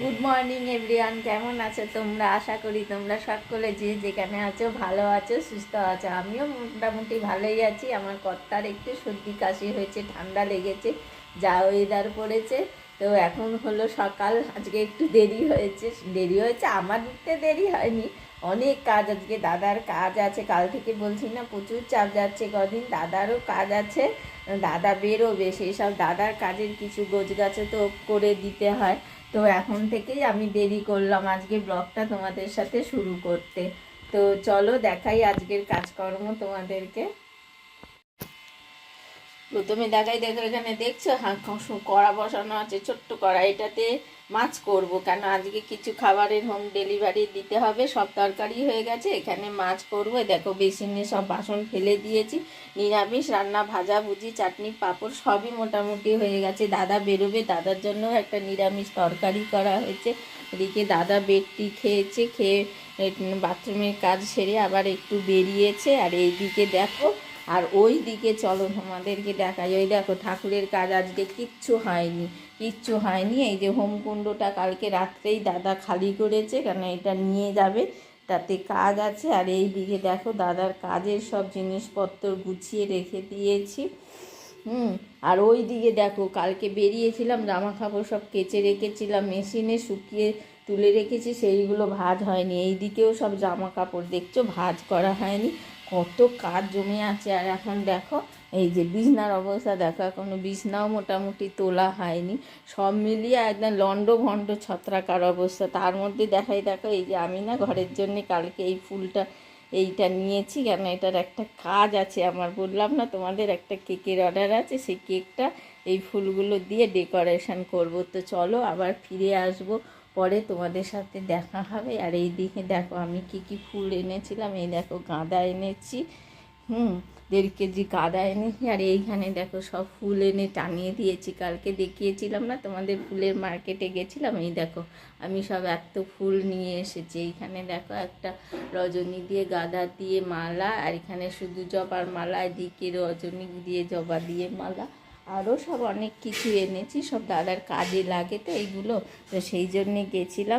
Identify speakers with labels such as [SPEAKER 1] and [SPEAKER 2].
[SPEAKER 1] Good morning everyone কেমন আছো তোমরা? আশা করি তোমরা সকলে যে যেখানে আছো, ভালো আছো, সুস্থ আছো। আমিও মোটামুটি ভালোই আছি। আমার কর্তার একটু সর্দি কাশি হয়েছে, ঠান্ডা লেগেছে, যা ওয়েদার পড়েছে তো এখন হলো সকাল, আজকে একটু দেরি হয়েছে দেরি হয়েছে, আমার দিকতে দেরি হয়নি। অনেক কাজ আজকে, দাদার কাজ আছে, কাল থেকে বলছি না, প্রচুর চাপ যাচ্ছে কদিন, দাদারও কাজ আছে, দাদা বেরোবে, সেই সব দাদার কাজের কিছু গোছগাছে তো করে দিতে হয়। তো এখন থেকেই আমি দেরি করলাম আজকে ব্লগটা তোমাদের সাথে শুরু করতে। তো চলো দেখাই আজকের কাজকর্ম তোমাদেরকে। প্রথমে দেখাই দেখো, এখানে দেখছ? কড়া বসানো আছে, ছোট্ট কড়া এটাতে মাছ করব। কেন আজকে কিছু খাবারের হোম ডেলিভারি দিতে হবে, সব তরকারি হয়ে গেছে, এখানে মাছ করব। দেখো, বেসিনে সব বাসন ফেলে দিয়েছি, নিরামিষ, রান্না, ভাজা, ভুজি, চাটনি, পাঁপড়, সবই মোটামুটি হয়ে গেছে। দাদা বেরোবে, দাদার জন্য একটা নিরামিষ তরকারি করা হয়েছে। এদিকে দাদা বেডটি খেয়েছে, খেয়ে বাথরুমের কাজ সেরে আবার একটু বেরিয়েছে। আর এইদিকে দেখো আর ওই দিকে চলো তোমাদেরকে দেখাই। ওই দেখো ঠাকুরের কাজ আজকে কিচ্ছু হয়নি। কিচ্ছু হয়নি। এই যে হোমকুণ্ডটা কালকে রাত্রেই দাদা খালি করেছে, কেন এটা নিয়ে যাবে? তাতে কাজ আছে। আর এই দিকে দেখো দাদার কাজের সব জিনিসপত্র গুছিয়ে রেখে দিয়েছি। হুম, আর ওই দিকে দেখো কালকে বেরিয়েছিলাম, জামা কাপড় সব কেচে রেখেছিলাম, মেশিনে শুকিয়ে তুলে রেখেছি, সেইগুলো ভাজ হয়নি। এই দিকেও সব জামা কাপড় দেখছ, ভাজ করা হয়নি। কত কাজ জমে আছে। আর এখন দেখো, এই যে বিছনার অবস্থা, দেখো এখনও বিছনাও মোটামুটি তোলা হয়নি। সব মিলিয়ে একদম লন্ড ভণ্ড ছত্রাকার অবস্থা। তার মধ্যে দেখাই, দেখো, এই যে আমি না ঘরের জন্য কালকে এই ফুলটা, এইটা নিয়েছি। কেন এটার একটা কাজ আছে, আমার বললাম না, তোমাদের একটা কেকের অর্ডার আছে, সেই কেকটা এই ফুলগুলো দিয়ে ডেকোরেশন করব। তো চলো আবার ফিরে আসব। পরে তোমাদের সাথে দেখা হবে। আর এই দিকে দেখো আমি কি কি ফুল এনেছিলাম। এই দেখো গাঁদা এনেছি, হুম, দেড় কেজি গাঁদা এনেছি। আর এইখানে দেখো সব ফুল এনে টানিয়ে দিয়েছি। কালকে দেখিয়েছিলাম না, তোমাদের ফুলের মার্কেটে গেছিলাম। এই দেখো আমি সব এত ফুল নিয়ে এসেছি। এইখানে দেখো একটা রজনী দিয়ে গাঁদা দিয়ে মালা, আর এখানে শুধু জবার মালা, এদিকে রজনী দিয়ে জবা দিয়ে মালা। আরও সব অনেক কিছু এনেছি, সব দাদার কাজে লাগে তো এইগুলো। তো সেই জন্যে গেছিলাম।